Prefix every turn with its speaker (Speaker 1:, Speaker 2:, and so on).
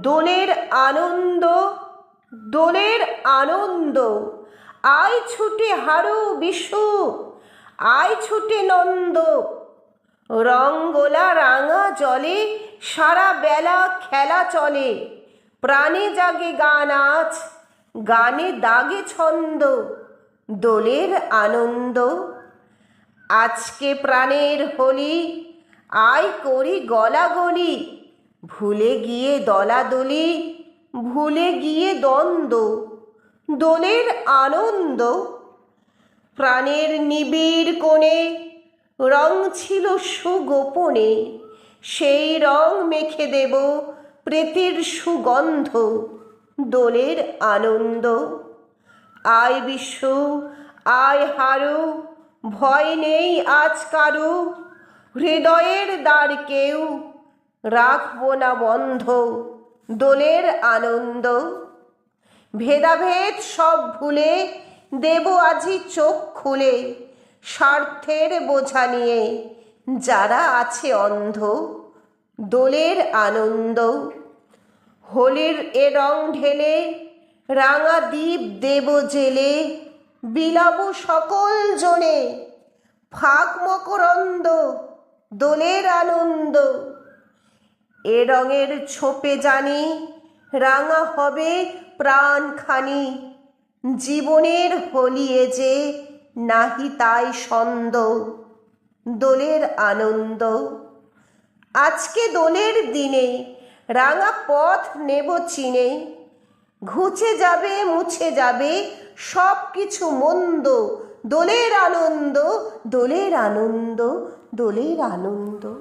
Speaker 1: দোলের আনন্দ দোলের আনন্দ। আয় ছুটে হারু বিশু, আয় ছুটে নন্দ। রঙ্গোলা রাঙা জলে, সারা বেলা খেলা চলে। প্রাণে জাগে গান আজ, গানে দাগে ছন্দ। দোলের আনন্দ। আজকে প্রাণের হোলি, আয় করি গলাগলি ভুলে গিয়ে দলাদলি, ভুলে গিয়ে দ্বন্দ্ব, দোলের আনন্দ। প্রাণের নিবিড় কোণে রং ছিল সুগোপনে, সেই রং মেখে দেব প্রীতির সুগন্ধ, দোলের আনন্দ। আয় বিশু আয় হারু, ভয় নেই আজ কারু, হৃদয়ের দ্বার কেউ রাখব না বন্ধ, দোলের আনন্দ। ভেদাভেদ সব ভুলে, দেব আজি চোখ খুলে, স্বার্থের বোঝা নিয়ে যারা আছে অন্ধ, দোলের আনন্দ। হোলির এ রং ঢেলে, রাঙা দ্বীপ দেব জেলে, বিলাব সকল জনে, ফাঁক মকরন্দ, দোলের আনন্দ। এ রঙের ছোপে জানি রাঙা হবে প্রাণখানি। জীবনের হলিয়ে যে নাহি তাই ছন্দ, দোলের আনন্দ। আজকে দোলের দিনে রাঙা পথ নেব চিনে, ঘুচে যাবে, মুছে যাবে সব কিছু মন্দ। দোলের আনন্দ দোলের আনন্দ দোলের আনন্দ।